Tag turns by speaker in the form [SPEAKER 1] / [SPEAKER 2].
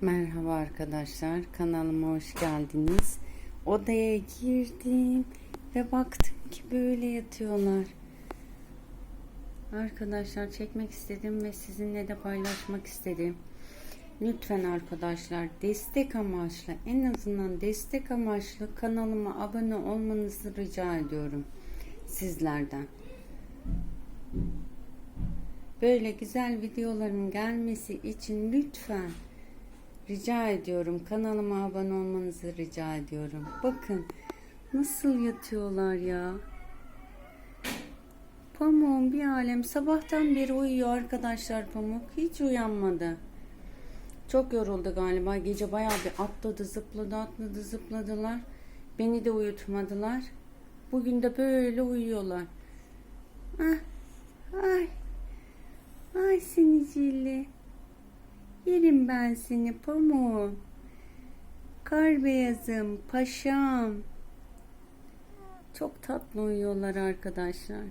[SPEAKER 1] Merhaba arkadaşlar, kanalıma hoş geldiniz. Odaya girdim ve baktım ki böyle yatıyorlar. Arkadaşlar çekmek istedim ve sizinle de paylaşmak istedim. Lütfen arkadaşlar destek amaçlı, en azından destek amaçlı kanalıma abone olmanızı rica ediyorum sizlerden. Böyle güzel videoların gelmesi için lütfen rica ediyorum kanalıma abone olmanızı rica ediyorum. Bakın nasıl yatıyorlar ya. Pamuk'un bir alem sabahtan beri uyuyor arkadaşlar Pamuk. Hiç uyanmadı. Çok yoruldu galiba. Gece bayağı bir atladı, zıpladı, atladı, zıpladılar. Beni de uyutmadılar. Bugün de böyle uyuyorlar. Ah, ay, ay seni Cilli. Yerim ben seni Pamuk. Kar beyazım, paşam. Çok tatlı uyuyorlar arkadaşlar.